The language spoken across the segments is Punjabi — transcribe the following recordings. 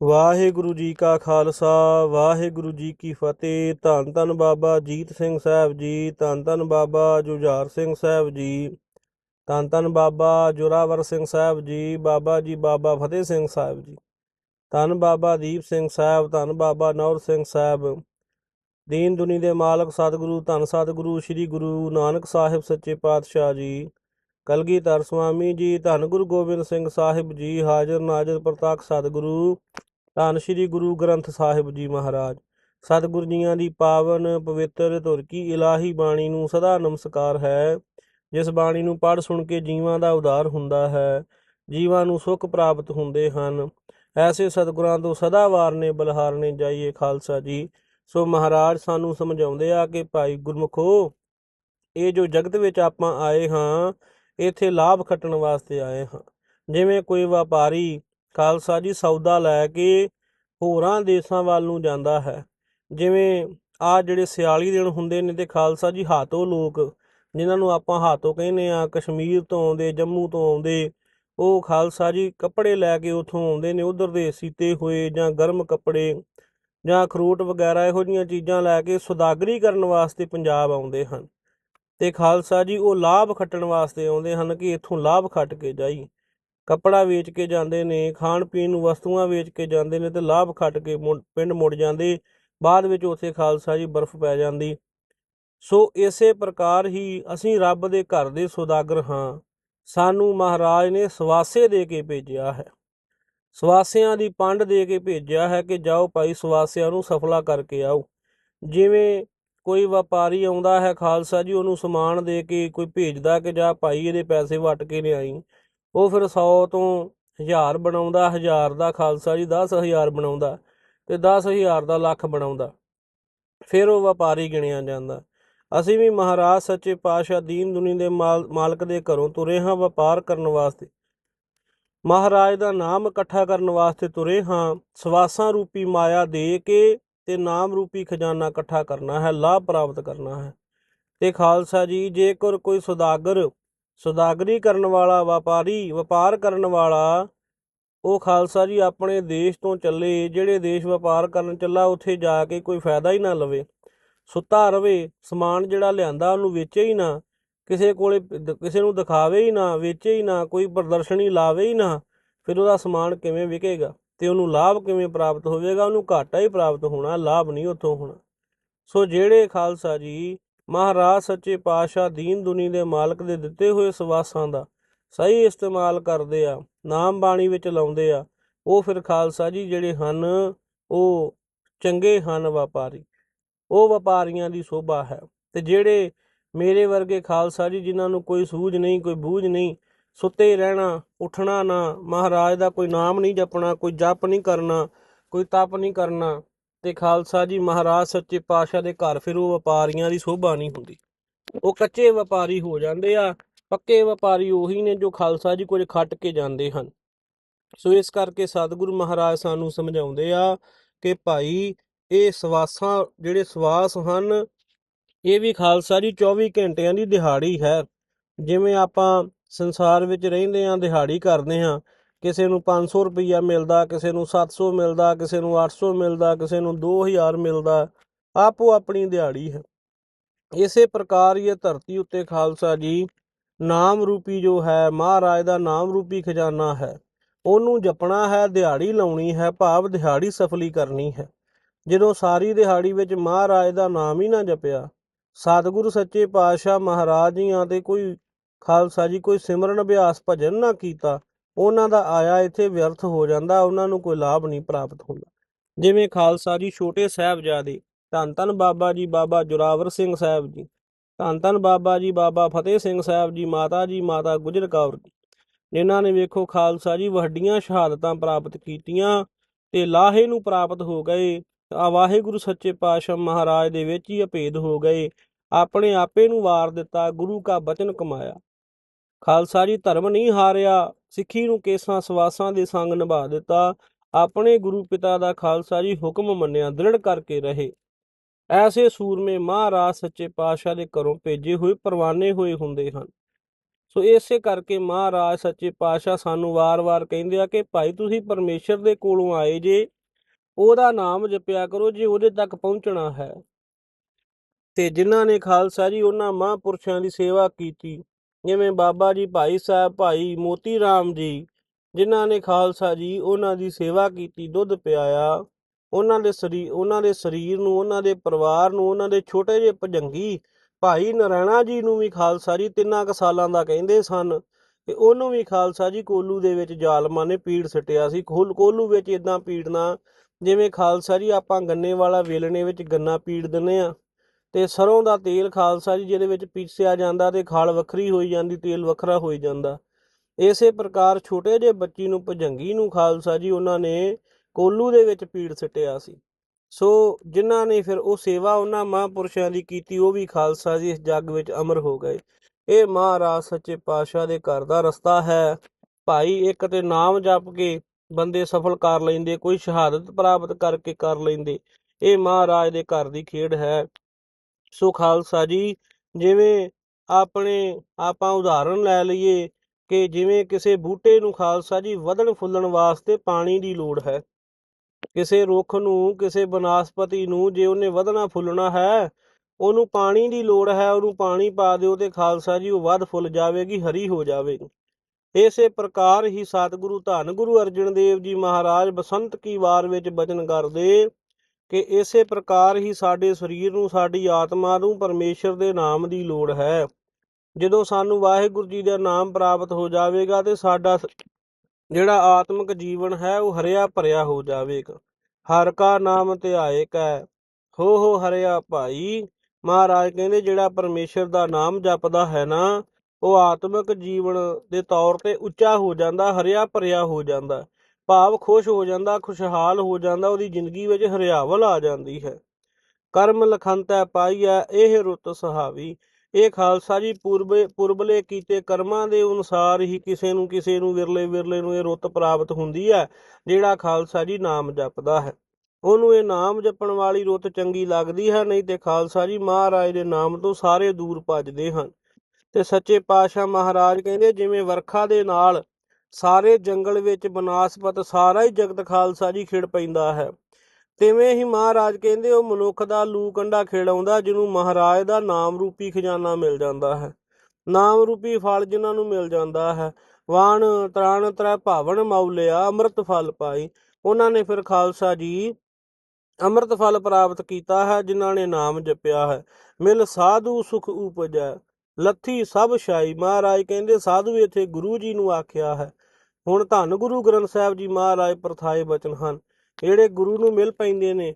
ਵਾਹਿਗੁਰੂ ਜੀ ਕਾ ਖਾਲਸਾ, ਵਾਹਿਗੁਰੂ ਜੀ ਕੀ ਫਤਿਹ। ਧੰਨ ਧੰਨ ਬਾਬਾ ਜੀਤ ਸਿੰਘ ਸਾਹਿਬ ਜੀ, ਧੰਨ ਧੰਨ ਬਾਬਾ ਜੁਝਾਰ ਸਿੰਘ ਸਾਹਿਬ ਜੀ, ਧੰਨ ਧੰਨ ਬਾਬਾ ਜੋਰਾਵਰ ਸਿੰਘ ਸਾਹਿਬ ਜੀ, ਬਾਬਾ ਜੀ ਬਾਬਾ ਫਤਿਹ ਸਿੰਘ ਸਾਹਿਬ ਜੀ, ਧੰਨ ਬਾਬਾ ਦੀਪ ਸਿੰਘ ਸਾਹਿਬ, ਧੰਨ ਬਾਬਾ ਨੌਰ ਸਿੰਘ ਸਾਹਿਬ, ਦੀਨ ਦੁਨੀ ਦੇ ਮਾਲਕ ਸਤਿਗੁਰੂ, ਧੰਨ ਸਤਿਗੁਰੂ ਸ੍ਰੀ ਗੁਰੂ ਨਾਨਕ ਸਾਹਿਬ ਸੱਚੇ ਪਾਤਸ਼ਾਹ ਜੀ, ਕਲਗੀਧਰ ਸੁਆਮੀ ਜੀ, ਧੰਨ ਗੁਰੂ ਗੋਬਿੰਦ ਸਿੰਘ ਸਾਹਿਬ ਜੀ, ਹਾਜ਼ਰ ਨਾਜ਼ਰ ਪ੍ਰਤਾਖ ਸਤਿਗੁਰੂ ਧੰਨ ਸ੍ਰੀ ਗੁਰੂ ਗ੍ਰੰਥ ਸਾਹਿਬ ਜੀ ਮਹਾਰਾਜ। ਸਤਿਗੁਰੂ ਜੀਆਂ ਦੀ ਪਾਵਨ ਪਵਿੱਤਰ ਧੁਰ ਕੀ ਇਲਾਹੀ ਬਾਣੀ ਨੂੰ ਸਦਾ ਨਮਸਕਾਰ ਹੈ। ਜਿਸ ਬਾਣੀ ਨੂੰ ਪੜ੍ਹ ਸੁਣ ਕੇ ਜੀਵਾਂ ਦਾ ਉਦਾਰ ਹੁੰਦਾ ਹੈ, ਜੀਵਾਂ ਨੂੰ ਸੁੱਖ ਪ੍ਰਾਪਤ ਹੁੰਦੇ ਹਨ। ਐਸੇ ਸਤਿਗੁਰਾਂ ਤੋਂ ਸਦਾ ਵਾਰਨੇ ਬਲਹਾਰਨੇ ਜਾਈਏ ਖਾਲਸਾ ਜੀ। ਸੋ ਮਹਾਰਾਜ ਸਾਨੂੰ ਸਮਝਾਉਂਦੇ ਆ ਕਿ ਭਾਈ ਗੁਰਮੁਖੋ, ਇਹ ਜੋ ਜਗਤ ਵਿੱਚ ਆਪਾਂ ਆਏ ਹਾਂ, ਇੱਥੇ ਲਾਭ ਖੱਟਣ ਵਾਸਤੇ ਆਏ ਹਾਂ। ਜਿਵੇਂ ਕੋਈ ਵਪਾਰੀ ਖਾਲਸਾ ਜੀ ਸੌਦਾ ਲੈ ਕੇ ਹੋਰਾਂ ਦੇਸ਼ਾਂ ਵੱਲ ਨੂੰ ਜਾਂਦਾ ਹੈ। ਜਿਵੇਂ ਆ ਜਿਹੜੇ ਸਿਆਲੀ ਦਿਨ ਹੁੰਦੇ ਨੇ ਤੇ ਖਾਲਸਾ ਜੀ ਹਾਤੋ ਲੋਕ, ਜਿਨ੍ਹਾਂ ਨੂੰ ਆਪਾਂ ਹਾਤੋ ਕਹਿੰਦੇ ਆ ਕਸ਼ਮੀਰ ਤੋਂ ਆਉਂਦੇ, ਜੰਮੂ ਤੋਂ ਆਉਂਦੇ, ਉਹ ਖਾਲਸਾ ਜੀ ਕੱਪੜੇ ਲੈ ਕੇ ਉਥੋਂ ਆਉਂਦੇ ਨੇ, ਉਧਰ ਦੇ ਸੀਤੇ ਹੋਏ ਜਾਂ ਗਰਮ ਕੱਪੜੇ ਜਾਂ ਅਖਰੋਟ ਵਗੈਰਾ ਇਹੋ ਜਿਹੀਆਂ ਚੀਜ਼ਾਂ ਲੈ ਕੇ ਸੁਦਾਗਰੀ ਕਰਨ ਵਾਸਤੇ ਪੰਜਾਬ ਆਉਂਦੇ ਹਨ। ਤੇ ਖਾਲਸਾ ਜੀ ਉਹ ਲਾਭ ਖੱਟਣ ਵਾਸਤੇ ਆਉਂਦੇ ਹਨ ਕਿ ਇੱਥੋਂ ਲਾਭ ਖੱਟ ਕੇ ਜਾਈ। ਕੱਪੜਾ ਵੇਚ ਕੇ ਜਾਂਦੇ ਨੇ, ਖਾਣ ਪੀਣ ਨੂੰ ਵਸਤੂਆਂ ਵੇਚ ਕੇ ਜਾਂਦੇ ਨੇ ਤੇ ਲਾਭ ਖੱਟ ਕੇ ਮੁੜ- ਪਿੰਡ ਮੁੜ ਜਾਂਦੇ, ਬਾਅਦ ਵਿੱਚ ਉੱਥੇ ਖਾਲਸਾ ਜੀ ਬਰਫ਼ ਪੈ ਜਾਂਦੀ। ਸੋ ਇਸੇ ਪ੍ਰਕਾਰ ਹੀ ਅਸੀਂ ਰੱਬ ਦੇ ਘਰ ਦੇ ਸੌਦਾਗਰ ਹਾਂ। ਸਾਨੂੰ ਮਹਾਰਾਜ ਨੇ ਸਵਾਸੇ ਦੇ ਕੇ ਭੇਜਿਆ ਹੈ। ਸਵਾਸਿਆਂ ਦੀ ਪੰਡ ਦੇ ਕੇ ਭੇਜਿਆ ਹੈ ਕਿ ਜਾਓ ਭਾਈ ਸਵਾਸਿਆਂ ਨੂੰ ਸਫਲਾ ਕਰਕੇ ਆਓ। ਜਿਵੇਂ ਕੋਈ ਵਪਾਰੀ ਆਉਂਦਾ ਹੈ ਖਾਲਸਾ ਜੀ, ਉਹਨੂੰ ਸਮਾਨ ਦੇ ਕੇ ਕੋਈ ਭੇਜਦਾ ਕਿ ਜਾ ਭਾਈ ਇਹਦੇ ਪੈਸੇ ਵਟ ਕੇ ਲਿਆਈ। ਉਹ ਫਿਰ 100 ਤੋਂ 1000 ਬਣਾਉਂਦਾ 1000 ਦਾ ਖਾਲਸਾ ਜੀ 10000 ਬਣਾਉਂਦਾ ਤੇ 10000 ਦਾ ਲੱਖ ਬਣਾਉਂਦਾ। ਫਿਰ ਉਹ ਵਪਾਰੀ ਗਿਣਿਆ ਜਾਂਦਾ। ਅਸੀਂ ਵੀ ਮਹਾਰਾਜ ਸੱਚੇ ਪਾਤਸ਼ਾਹ ਦੀਨ ਦੁਨੀ ਦੇ ਮਾਲ- ਮਾਲਕ ਦੇ ਘਰੋਂ ਤੁਰੇ ਹਾਂ ਵਪਾਰ ਕਰਨ ਵਾਸਤੇ। ਮਹਾਰਾਜ ਦਾ ਨਾਮ ਇਕੱਠਾ ਕਰਨ ਵਾਸਤੇ ਤੁਰੇ ਹਾਂ, ਸਵਾਸਾਂ ਰੂਪੀ ਮਾਇਆ ਦੇ ਕੇ ਤੇ ਨਾਮ ਰੂਪੀ ਖਜ਼ਾਨਾ ਇਕੱਠਾ ਕਰਨਾ ਹੈ, ਲਾਭ ਪ੍ਰਾਪਤ ਕਰਨਾ ਹੈ। ਤੇ ਖਾਲਸਾ ਜੀ, ਜੇਕਰ ਕੋਈ ਸੁਦਾਗਰ ਸੌਦਾਗਰੀ ਕਰਨ ਵਾਲਾ, ਵਪਾਰੀ, ਵਪਾਰ ਕਰਨ ਵਾਲਾ, ਉਹ ਖਾਲਸਾ ਜੀ ਆਪਣੇ ਦੇਸ਼ ਤੋਂ ਚੱਲੇ, ਜਿਹੜੇ ਦੇਸ਼ ਵਪਾਰ ਕਰਨ ਚੱਲਾ, ਉੱਥੇ ਜਾ ਕੇ ਕੋਈ ਫਾਇਦਾ ਹੀ ਨਾ ਲਵੇ। ਸੁੱਤਾ ਰਵੇ, ਸਮਾਨ ਜਿਹੜਾ ਲਿਆਂਦਾ, ਉਹਨੂੰ ਵੇਚੇ ਹੀ ਨਾ। ਕਿਸੇ ਕੋਲੇ ਕਿਸੇ ਨੂੰ ਦਿਖਾਵੇ ਹੀ ਨਾ, ਵੇਚੇ ਹੀ ਨਾ, ਕੋਈ ਪ੍ਰਦਰਸ਼ਨੀ ਲਾਵੇ ਹੀ ਨਾ, ਫਿਰ ਉਹਦਾ ਸਮਾਨ ਕਿਵੇਂ ਵਿਕੇਗਾ? ਤੇ ਉਹਨੂੰ ਲਾਭ ਕਿਵੇਂ ਪ੍ਰਾਪਤ ਹੋਵੇਗਾ? ਉਹਨੂੰ ਘਾਟਾ ਹੀ ਪ੍ਰਾਪਤ ਹੋਣਾ, ਲਾਭ ਨਹੀਂ ਉੱਥੋਂ ਹੋਣਾ। ਸੋ ਜਿਹੜੇ ਖਾਲਸਾ ਜੀ ਮਹਾਰਾਜ ਸੱਚੇ ਪਾਤਸ਼ਾਹ ਦੀਨ ਦੁਨੀ ਦੇ ਮਾਲਕ ਦੇ ਦਿੱਤੇ ਹੋਏ ਸਵਾਸਾਂ ਦਾ ਸਹੀ ਇਸਤੇਮਾਲ ਕਰਦੇ ਆ, ਨਾਮ ਬਾਣੀ ਵਿੱਚ ਲਾਉਂਦੇ ਆ, ਉਹ ਫਿਰ ਖਾਲਸਾ ਜੀ ਜਿਹੜੇ ਹਨ, ਉਹ ਚੰਗੇ ਹਨ ਵਪਾਰੀ, ਉਹ ਵਪਾਰੀਆਂ ਦੀ ਸੋਭਾ ਹੈ ਤੇ ਜਿਹੜੇ ਮੇਰੇ ਵਰਗੇ ਖਾਲਸਾ ਜੀ ਜਿਨ੍ਹਾਂ ਨੂੰ ਕੋਈ ਸੂਝ ਨਹੀਂ, ਕੋਈ ਬੂਝ ਨਹੀਂ, ਸੁੱਤੇ ਰਹਿਣਾ, ਉੱਠਣਾ ਨਾ, ਮਹਾਰਾਜ ਦਾ ਕੋਈ ਨਾਮ ਨਹੀਂ ਜਪਣਾ, ਕੋਈ ਜਪ ਨਹੀਂ ਕਰਨਾ, ਕੋਈ ਤਪ ਨਹੀਂ ਕਰਨਾ ਤੇ ਖਾਲਸਾ ਜੀ ਮਹਾਰਾਜ ਸੱਚੇ ਪਾਤਸ਼ਾਹ ਦੇ ਘਰ ਫਿਰ ਉਹ ਵਪਾਰੀਆਂ ਦੀ ਸੋਭਾ ਨਹੀਂ ਹੁੰਦੀ। ਉਹ ਕੱਚੇ ਵਪਾਰੀ ਹੋ ਜਾਂਦੇ ਆ, ਪੱਕੇ ਵਪਾਰੀ ਉਹੀ ਨੇ ਜੋ ਖਾਲਸਾ ਜੀ ਕੁਝ ਖੱਟ ਕੇ ਜਾਂਦੇ ਹਨ। ਸੋ ਇਸ ਕਰਕੇ ਸਤਿਗੁਰੂ ਮਹਾਰਾਜ ਸਾਨੂੰ ਸਮਝਾਉਂਦੇ ਆ ਕਿ ਭਾਈ, ਇਹ ਸਵਾਸਾਂ ਜਿਹੜੇ ਸਵਾਸ ਹਨ, ਇਹ ਵੀ ਖਾਲਸਾ ਜੀ 24 ਘੰਟਿਆਂ ਦੀ ਦਿਹਾੜੀ ਹੈ। ਜਿਵੇਂ ਆਪਾਂ ਸੰਸਾਰ ਵਿੱਚ ਰਹਿੰਦੇ ਆਂ ਦਿਹਾੜੀ ਕਰਦੇ ਆਂ ਕਿਸੇ ਨੂੰ 500 ਰੁਪਈਆ ਮਿਲਦਾ, ਕਿਸੇ ਨੂੰ 700 ਮਿਲਦਾ, ਕਿਸੇ ਨੂੰ 800 ਮਿਲਦਾ, ਕਿਸੇ ਨੂੰ 2000 ਮਿਲਦਾ, ਆਪੋ ਆਪਣੀ ਦਿਹਾੜੀ ਹੈ। ਇਸੇ ਪ੍ਰਕਾਰ ਇਹ ਧਰਤੀ ਉੱਤੇ ਖਾਲਸਾ ਜੀ, ਨਾਮ ਰੂਪੀ ਜੋ ਹੈ, ਮਹਾਰਾਜ ਦਾ ਨਾਮ ਰੂਪੀ ਖਜ਼ਾਨਾ ਹੈ। ਉਹਨੂੰ ਜਪਣਾ ਹੈ, ਦਿਹਾੜੀ ਲਾਉਣੀ ਹੈ, ਭਾਵ ਦਿਹਾੜੀ ਸਫਲੀ ਕਰਨੀ ਹੈ। ਜਦੋਂ ਸਾਰੀ ਦਿਹਾੜੀ ਵਿੱਚ ਮਹਾਰਾਜ ਦਾ ਨਾਮ ਹੀ ਨਾ ਜਪਿਆ, ਸਤਿਗੁਰੂ ਸੱਚੇ ਪਾਤਸ਼ਾਹ ਮਹਾਰਾਜ ਜੀਆਂ ਤੇ ਕੋਈ ਖਾਲਸਾ ਜੀ ਕੋਈ ਸਿਮਰਨ ਅਭਿਆਸ ਭਜਨ ਨਾ ਕੀਤਾ ਉਹਨਾਂ ਦਾ ਆਇਆ ਇੱਥੇ ਵਿਅਰਥ ਹੋ ਜਾਂਦਾ, ਉਹਨਾਂ ਨੂੰ ਕੋਈ ਲਾਭ ਨਹੀਂ ਪ੍ਰਾਪਤ ਹੁੰਦਾ। ਜਿਵੇਂ ਖਾਲਸਾ ਜੀ ਛੋਟੇ ਸਾਹਿਬਜ਼ਾਦੇ, ਧੰਨ ਧੰਨ ਬਾਬਾ ਜੀ, ਬਾਬਾ ਜੁਰਾਵਰ ਸਿੰਘ ਸਾਹਿਬ ਜੀ, ਧੰਨ ਧੰਨ ਬਾਬਾ ਜੀ, ਬਾਬਾ ਫਤਿਹ ਸਿੰਘ ਸਾਹਿਬ ਜੀ, ਮਾਤਾ ਜੀ, ਮਾਤਾ ਗੁਜਰ ਕੌਰ ਜੀ ਇਹਨਾਂ ਨੇ ਵੇਖੋ ਖਾਲਸਾ ਜੀ ਵੱਡੀਆਂ ਸ਼ਹਾਦਤਾਂ ਪ੍ਰਾਪਤ ਕੀਤੀਆਂ ਤੇ ਲਾਹੇ ਨੂੰ ਪ੍ਰਾਪਤ ਹੋ ਗਏ, ਆ ਵਾਹਿਗੁਰੂ ਸੱਚੇ ਪਾਤਸ਼ਾਹ ਮਹਾਰਾਜ ਦੇ ਵਿੱਚ ਹੀ ਅਭੇਦ ਹੋ ਗਏ, ਆਪਣੇ ਆਪੇ ਨੂੰ ਵਾਰ ਦਿੱਤਾ, ਗੁਰੂ ਕਾ ਬਚਨ ਕਮਾਇਆ। ਖਾਲਸਾ ਜੀ ਧਰਮ ਨਹੀਂ ਹਾਰਿਆ ਸਿੱਖੀ ਨੂੰ ਕੇਸਾਂ, ਸਵਾਸਾਂ ਦੇ ਸੰਗ ਨਿਭਾ ਦਿੱਤਾ। ਆਪਣੇ ਗੁਰੂ ਪਿਤਾ ਦਾ ਖਾਲਸਾ ਜੀ ਹੁਕਮ ਮੰਨਿਆ ਦ੍ਰਿੜ ਕਰਕੇ ਰਹੇ। ਐਸੇ ਸੂਰਮੇ ਮਹਾਰਾਜ ਸੱਚੇ ਪਾਤਸ਼ਾਹ ਦੇ ਘਰੋਂ ਭੇਜੇ ਹੋਏ, ਪਰਵਾਨੇ ਹੋਏ ਹੁੰਦੇ ਹਨ। ਸੋ ਇਸੇ ਕਰਕੇ ਮਹਾਰਾਜ ਸੱਚੇ ਪਾਤਸ਼ਾਹ ਸਾਨੂੰ ਵਾਰ-ਵਾਰ ਕਹਿੰਦੇ ਆ ਕਿ ਭਾਈ ਤੁਸੀਂ ਪਰਮੇਸ਼ਰ ਦੇ ਕੋਲੋਂ ਆਏ ਜੇ, ਉਹਦਾ ਨਾਮ ਜਪਿਆ ਕਰੋ ਜੇ ਉਹਦੇ ਤੱਕ ਪਹੁੰਚਣਾ ਹੈ। ਤੇ ਜਿਨ੍ਹਾਂ ਨੇ ਖਾਲਸਾ ਜੀ ਉਹਨਾਂ ਮਹਾਂਪੁਰਸ਼ਾਂ ਦੀ ਸੇਵਾ ਕੀਤੀ ਜਿਵੇਂ ਬਾਬਾ ਜੀ, ਭਾਈ ਸਾਹਿਬ, ਭਾਈ ਮੋਤੀ ਰਾਮ ਜੀ, ਜਿਨ੍ਹਾਂ ਨੇ ਖਾਲਸਾ ਜੀ ਉਹਨਾਂ ਦੀ ਸੇਵਾ ਕੀਤੀ, ਦੁੱਧ ਪਿਆਇਆ। ਉਹਨਾਂ ਦੇ ਸਰੀਰ ਉਹਨਾਂ ਦੇ ਸਰੀਰ ਨੂੰ, ਉਹਨਾਂ ਦੇ ਪਰਿਵਾਰ ਨੂੰ, ਉਹਨਾਂ ਦੇ ਛੋਟੇ ਜਿਹੇ ਭਜੰਗੀ ਭਾਈ ਨਰਾਇਣਾ ਜੀ ਨੂੰ ਵੀ ਖਾਲਸਾ ਜੀ ਤਿੰਨਾਂ ਕੁ ਸਾਲਾਂ ਦਾ ਕਹਿੰਦੇ ਸਨ। ਤੇ ਉਹਨੂੰ ਵੀ ਖਾਲਸਾ ਜੀ ਕੋਲੂ ਦੇ ਵਿੱਚ ਜ਼ਾਲਮਾਂ ਨੇ ਪੀੜ ਸਟਿਆ ਸੀ। ਕੋਲ- ਕੋਲੂ ਵਿੱਚ ਇਦਾਂ ਪੀੜਨਾ, ਜਿਵੇਂ ਖਾਲਸਾ ਜੀ ਆਪਾਂ ਗੰਨੇ ਵਾਲਾ ਵੇਲਣੇ ਵਿੱਚ ਗੰਨਾ ਪੀੜ ਦਿੰਨੇ ਆ ਤੇ ਸਰੋਂ ਦਾ ਤੇਲ ਖਾਲਸਾ ਜੀ, ਜਿਹਦੇ ਵਿੱਚ ਪੀਸਿਆ ਜਾਂਦਾ ਤੇ ਖਾਲ ਵੱਖਰੀ ਹੋਈ ਜਾਂਦੀ, ਤੇਲ ਵੱਖਰਾ ਹੋਈ ਜਾਂਦਾ। ਇਸੇ ਪ੍ਰਕਾਰ ਛੋਟੇ ਜਿਹੇ ਬੱਚੀ ਨੂੰ, ਭਜੰਗੀ ਨੂੰ ਖਾਲਸਾ ਜੀ, ਉਹਨਾਂ ਨੇ ਕੋਲੂ ਦੇ ਵਿੱਚ ਪੀੜ ਸਿੱਟਿਆ ਸੀ। ਸੋ ਜਿਨ੍ਹਾਂ ਨੇ ਫਿਰ ਉਹ ਸੇਵਾ ਉਹਨਾਂ ਮਹਾਂਪੁਰਸ਼ਾਂ ਦੀ ਕੀਤੀ, ਉਹ ਵੀ ਖਾਲਸਾ ਜੀ ਇਸ ਜੱਗ ਵਿੱਚ ਅਮਰ ਹੋ ਗਏ। ਇਹ ਮਹਾਰਾਜ ਸੱਚੇ ਪਾਤਸ਼ਾਹ ਦੇ ਘਰ ਦਾ ਰਸਤਾ ਹੈ। ਭਾਈ ਇੱਕ ਤੇ ਨਾਮ ਜਪ ਕੇ ਬੰਦੇ ਸਫਲ ਕਰ ਲੈਂਦੇ, ਕੋਈ ਸ਼ਹਾਦਤ ਪ੍ਰਾਪਤ ਕਰਕੇ ਕਰ ਲੈਂਦੇ। ਇਹ ਮਹਾਰਾਜ ਦੇ ਘਰ ਦੀ ਖੇਡ ਹੈ। ਸੋ ਖਾਲਸਾ ਜੀ, ਜਿਵੇਂ ਆਪਣੇ ਆਪਾਂ ਉਦਾਹਰਣ ਲੈ ਲਈਏ ਕਿ ਜਿਵੇਂ ਕਿਸੇ ਬੂਟੇ ਨੂੰ ਖਾਲਸਾ ਜੀ ਵਧਣ ਫੁੱਲਣ ਵਾਸਤੇ ਪਾਣੀ ਦੀ ਲੋੜ ਹੈ। ਕਿਸੇ ਰੁੱਖ ਨੂੰ, ਕਿਸੇ ਬਨਸਪਤੀ ਨੂੰ ਜੇ ਉਹਨੇ ਵਧਣਾ ਫੁੱਲਣਾ ਹੈ, ਉਹਨੂੰ ਪਾਣੀ ਦੀ ਲੋੜ ਹੈ, ਉਹਨੂੰ ਪਾਣੀ ਪਾ ਦਿਓ ਤੇ ਖਾਲਸਾ ਜੀ ਉਹ ਵੱਧ ਫੁੱਲ ਜਾਵੇਗੀ, ਹਰੀ ਹੋ ਜਾਵੇਗੀ। ਇਸੇ ਪ੍ਰਕਾਰ ਹੀ ਸਤਿਗੁਰੂ ਧੰਨ ਗੁਰੂ ਅਰਜਨ ਦੇਵ ਜੀ ਮਹਾਰਾਜ ਬਸੰਤ ਕੀ ਵਾਰ ਵਿੱਚ ਬਚਨ ਕਰਦੇ ਕਿ ਇਸੇ ਪ੍ਰਕਾਰ ਹੀ ਸਾਡੇ ਸਰੀਰ ਨੂੰ, ਸਾਡੀ ਆਤਮਾ ਨੂੰ ਪਰਮੇਸ਼ਰ ਦੇ ਨਾਮ ਦੀ ਲੋੜ ਹੈ। ਜਦੋਂ ਸਾਨੂੰ ਵਾਹਿਗੁਰੂ ਜੀ ਦਾ ਨਾਮ ਪ੍ਰਾਪਤ ਹੋ ਜਾਵੇਗਾ ਤੇ ਸਾਡਾ ਜਿਹੜਾ ਆਤਮਿਕ ਜੀਵਨ ਹੈ, ਉਹ ਹਰਿਆ ਭਰਿਆ ਹੋ ਜਾਵੇਗਾ। ਹਰ ਕਾ ਨਾਮ ਧਿਆਏ ਹੈ। ਹੋ ਹੋ ਹਰਿਆ ਭਾਈ, ਮਹਾਰਾਜ ਕਹਿੰਦੇ ਜਿਹੜਾ ਪਰਮੇਸ਼ਰ ਦਾ ਨਾਮ ਜਪਦਾ ਹੈ ਨਾ, ਉਹ ਆਤਮਿਕ ਜੀਵਨ ਦੇ ਤੌਰ ਤੇ ਉੱਚਾ ਹੋ ਜਾਂਦਾ, ਹਰਿਆ ਭਰਿਆ ਹੋ ਜਾਂਦਾ। ਭਾਵ ਖੁਸ਼ ਹੋ ਜਾਂਦਾ, ਖੁਸ਼ਹਾਲ ਹੋ ਜਾਂਦਾ, ਉਹਦੀ ਜ਼ਿੰਦਗੀ ਵਿੱਚ ਹਰਿਆਵਲ ਆ ਜਾਂਦੀ ਹੈ। ਕਰਮ ਲਖੰਤੈ ਪਾਈਐ, ਇਹ ਰੁੱਤ ਸੁਹਾਵੀ। ਇਹ ਖਾਲਸਾ ਜੀ ਪੂਰਬੇ, ਪੁਰਬਲੇ ਕੀਤੇ ਕਰਮਾਂ ਦੇ ਅਨੁਸਾਰ ਹੀ ਕਿਸੇ ਨੂੰ ਕਿਸੇ ਨੂੰ ਵਿਰਲੇ ਵਿਰਲੇ ਨੂੰ ਇਹ ਰੁੱਤ ਪ੍ਰਾਪਤ ਹੁੰਦੀ ਹੈ, ਜਿਹੜਾ ਖਾਲਸਾ ਜੀ ਨਾਮ ਜਪਦਾ ਹੈ। ਉਹਨੂੰ ਇਹ ਨਾਮ ਜਪਣ ਵਾਲੀ ਰੁੱਤ ਚੰਗੀ ਲੱਗਦੀ ਹੈ, ਨਹੀਂ ਤੇ ਖਾਲਸਾ ਜੀ ਮਹਾਰਾਜ ਦੇ ਨਾਮ ਤੋਂ ਸਾਰੇ ਦੂਰ ਭੱਜਦੇ ਹਨ। ਤੇ ਸੱਚੇ ਪਾਤਸ਼ਾਹ ਮਹਾਰਾਜ ਕਹਿੰਦੇ, ਜਿਵੇਂ ਵਰਖਾ ਦੇ ਨਾਲ ਸਾਰੇ ਜੰਗਲ ਵਿੱਚ ਬਨਾਸਪਤ ਸਾਰਾ ਹੀ ਜਗਤ ਖਾਲਸਾ ਜੀ ਖਿੜ ਪੈਂਦਾ ਹੈ। ਤਿਵੇਂ ਹੀ ਮਹਾਰਾਜ ਕਹਿੰਦੇ ਉਹ ਮਨੁੱਖ ਦਾ ਲੂ ਕੰਡਾ ਖੇੜਾਉਂਦਾ ਜਿਹਨੂੰ ਮਹਾਰਾਜ ਦਾ ਨਾਮ ਰੂਪੀ ਖਜ਼ਾਨਾ ਮਿਲ ਜਾਂਦਾ ਹੈ। ਨਾਮ ਰੂਪੀ ਫਲ ਜਿਨ੍ਹਾਂ ਨੂੰ ਮਿਲ ਜਾਂਦਾ ਹੈ। ਵਾਣ ਤ੍ਰਾਣ ਤ੍ਰੈ ਭਾਵਨ ਮੌਲਿਆ, ਅੰਮ੍ਰਿਤ ਫਲ ਪਾਈ। ਉਹਨਾਂ ਨੇ ਫਿਰ ਖਾਲਸਾ ਜੀ ਅੰਮ੍ਰਿਤ ਫਲ ਪ੍ਰਾਪਤ ਕੀਤਾ ਹੈ, ਜਿਨ੍ਹਾਂ ਨੇ ਨਾਮ ਜਪਿਆ ਹੈ। ਮਿਲ ਸਾਧੂ ਸੁਖ ਉਪਜੈ। ਲੱਥੀ ਸਭ ਸ਼ਾਈ ਮਹਾਰਾਜ ਕਹਿੰਦੇ, ਸਾਧੂ ਇੱਥੇ ਗੁਰੂ ਜੀ ਨੂੰ ਆਖਿਆ ਹੈ। ਹੁਣ ਧੰਨ ਗੁਰੂ ਗ੍ਰੰਥ ਸਾਹਿਬ ਜੀ ਮਹਾਰਾਜ ਪ੍ਰਥਾਏ ਬਚਨ ਹਨ। ਜਿਹੜੇ ਗੁਰੂ ਨੂੰ ਮਿਲ ਪੈਂਦੇ ਨੇ,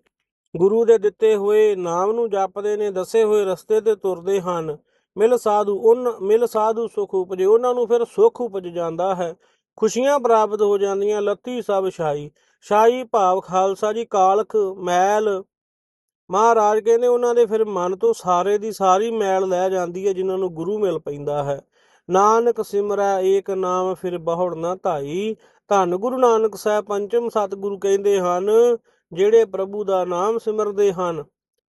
ਗੁਰੂ ਦੇ ਦਿੱਤੇ ਹੋਏ ਨਾਮ ਨੂੰ ਜਪਦੇ ਨੇ, ਦੱਸੇ ਹੋਏ ਰਸਤੇ ਤੇ ਤੁਰਦੇ ਹਨ। ਮਿਲ ਸਾਧੂ ਉਨ, ਮਿਲ ਸਾਧੂ ਸੁਖ ਉਪਜੇ। ਉਹਨਾਂ ਨੂੰ ਫਿਰ ਸੁਖ ਉਪਜ ਜਾਂਦਾ ਹੈ। ਖੁਸ਼ੀਆਂ ਪ੍ਰਾਪਤ ਹੋ ਜਾਂਦੀਆਂ। ਲੱਥੀ ਸਭ ਸ਼ਾਈ ਸ਼ਾਈ ਭਾਵ ਖਾਲਸਾ ਜੀ, ਕਾਲਖ, ਮੈਲ ਮਹਾਰਾਜ ਕਹਿੰਦੇ ਉਹਨਾਂ ਦੇ ਫਿਰ ਮਨ ਤੋਂ ਸਾਰੇ ਦੀ ਸਾਰੀ ਮੈਲ ਲੈ ਜਾਂਦੀ ਹੈ, ਜਿਨ੍ਹਾਂ ਨੂੰ ਗੁਰੂ ਮਿਲ ਪੈਂਦਾ ਹੈ। ਨਾਨਕ ਸਿਮਰੈ, ਏਕ ਨਾਮ ਫਿਰ ਬਹੁੜ ਨਾ ਧਾਈ। ਧੰਨ ਗੁਰੂ ਨਾਨਕ ਸਾਹਿਬ, ਪੰਚਮ ਸਤਿਗੁਰੂ ਕਹਿੰਦੇ ਹਨ, ਜਿਹੜੇ ਪ੍ਰਭੂ ਦਾ ਨਾਮ ਸਿਮਰਦੇ ਹਨ,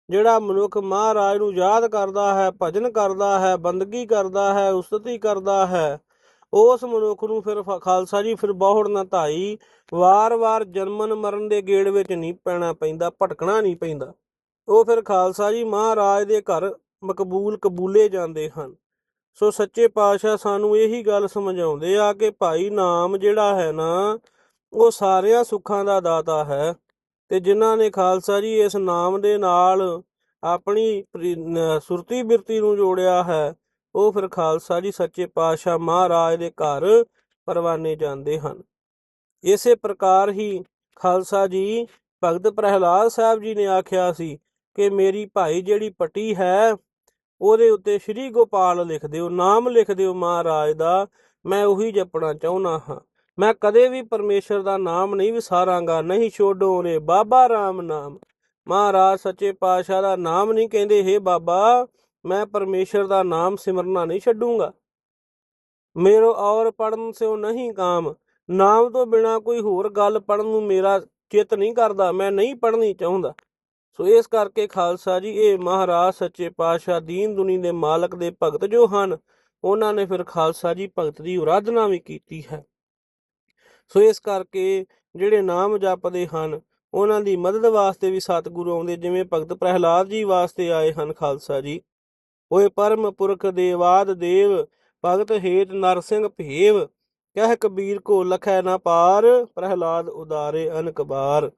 ਜਿਹੜਾ ਮਨੁੱਖ ਮਹਾਰਾਜ ਨੂੰ ਯਾਦ ਕਰਦਾ ਹੈ, ਭਜਨ ਕਰਦਾ ਹੈ, ਬੰਦਗੀ ਕਰਦਾ ਹੈ, ਉਸਤਤੀ ਕਰਦਾ ਹੈ, ਉਸ ਮਨੁੱਖ ਨੂੰ ਫਿਰ ਖਾਲਸਾ ਜੀ ਫਿਰ ਬਹੁੜ ਨਾ ਧਾਈ। ਵਾਰ-ਵਾਰ ਜਨਮਨ ਮਰਨ ਦੇ ਗੇੜ ਵਿੱਚ ਨਹੀਂ ਪੈਣਾ ਪੈਂਦਾ, ਭਟਕਣਾ ਨਹੀਂ ਪੈਂਦਾ। ਉਹ ਫਿਰ ਖਾਲਸਾ ਜੀ ਮਹਾਰਾਜ ਦੇ ਘਰ ਮਕਬੂਲ ਕਬੂਲੇ ਜਾਂਦੇ ਹਨ। ਸੋ ਸੱਚੇ ਪਾਤਸ਼ਾਹ ਸਾਨੂੰ ਇਹੀ ਗੱਲ ਸਮਝਾਉਂਦੇ ਆ ਕਿ ਭਾਈ ਨਾਮ ਜਿਹੜਾ ਹੈ ਨਾ, ਉਹ ਸਾਰਿਆਂ ਸੁੱਖਾਂ ਦਾ ਦਾਤਾ ਹੈ ਤੇ ਜਿਨ੍ਹਾਂ ਨੇ ਖਾਲਸਾ ਜੀ ਇਸ ਨਾਮ ਦੇ ਨਾਲ ਆਪਣੀ ਸੁਰਤੀ ਬਿਰਤੀ ਨੂੰ ਜੋੜਿਆ ਹੈ, ਉਹ ਫਿਰ ਖਾਲਸਾ ਜੀ ਸੱਚੇ ਪਾਤਸ਼ਾਹ ਮਹਾਰਾਜ ਦੇ ਘਰ ਪਰਵਾਨੇ ਜਾਂਦੇ ਹਨ। ਇਸੇ ਪ੍ਰਕਾਰ ਹੀ ਖਾਲਸਾ ਜੀ ਭਗਤ ਪ੍ਰਹਿਲਾਦ ਸਾਹਿਬ ਜੀ ਨੇ ਆਖਿਆ ਸੀ ਕਿ ਮੇਰੀ ਭਾਈ ਜਿਹੜੀ ਪਟੀ ਹੈ, ਉਹਦੇ ਉੱਤੇ ਸ੍ਰੀ ਗੋਪਾਲ ਲਿਖ ਦਿਓ, ਨਾਮ ਲਿਖ ਦਿਓ ਮਹਾਰਾਜ ਦਾ, ਮੈਂ ਉਹੀ ਜਪਣਾ ਚਾਹੁੰਦਾ ਹਾਂ। ਮੈਂ ਕਦੇ ਵੀ ਪਰਮੇਸ਼ਰ ਦਾ ਨਾਮ ਨਹੀਂ ਵਿਸਾਰਾਂਗਾ, ਨਹੀਂ ਛੋਡੋ ਰੇ ਬਾਬਾ ਰਾਮ ਨਾਮ। ਮਹਾਰਾਜ ਸੱਚੇ ਪਾਤਸ਼ਾਹ ਦਾ ਨਾਮ ਨਹੀਂ ਕਹਿੰਦੇ, ਹੇ ਬਾਬਾ, ਮੈਂ ਪਰਮੇਸ਼ਰ ਦਾ ਨਾਮ ਸਿਮਰਨਾ ਨਹੀਂ ਛੱਡੂੰਗਾ। ਮੇਰੋ ਔਰ ਪੜਨ ਸਿਓ ਨਹੀਂ ਕਾਮ। ਨਾਮ ਤੋਂ ਬਿਨਾ ਕੋਈ ਹੋਰ ਗੱਲ ਪੜਨ ਨੂੰ ਮੇਰਾ ਚਿੱਤ ਨਹੀਂ ਕਰਦਾ, ਮੈਂ ਨਹੀਂ ਪੜਨੀ ਚਾਹੁੰਦਾ। ਸੋ ਇਸ ਕਰਕੇ ਖਾਲਸਾ ਜੀ, ਇਹ ਮਹਾਰਾਜ ਸੱਚੇ ਪਾਤਸ਼ਾਹ ਦੀਨ ਦੁਨੀ ਦੇ ਮਾਲਕ ਦੇ ਭਗਤ ਜੋ ਹਨ, ਉਹਨਾਂ ਨੇ ਫਿਰ ਖਾਲਸਾ ਜੀ ਭਗਤ ਦੀ ਉਰਾਧਨਾ ਵੀ ਕੀਤੀ ਹੈ। ਸੋ ਇਸ ਕਰਕੇ ਜਿਹੜੇ ਨਾਮ ਜਪਦੇ ਹਨ, ਉਹਨਾਂ ਦੀ ਮਦਦ ਵਾਸਤੇ ਵੀ ਸਤਿਗੁਰੂ ਆਉਂਦੇ, ਜਿਵੇਂ ਭਗਤ ਪ੍ਰਹਿਲਾਦ ਜੀ ਵਾਸਤੇ ਆਏ ਹਨ ਖਾਲਸਾ ਜੀ। ਓਏ ਪਰਮ ਪੁਰਖ ਦੇਵਾਦ ਦੇਵ, ਭਗਤ ਹੇਤ ਨਰਸਿੰਘ ਭੇਵ, ਕਹਿ ਕਬੀਰ ਕੋ ਲਖੈ ਨਾ ਪਾਰ, ਪ੍ਰਹਿਲਾਦ ਉਦਾਰੇ ਅਨਕਬਾਰ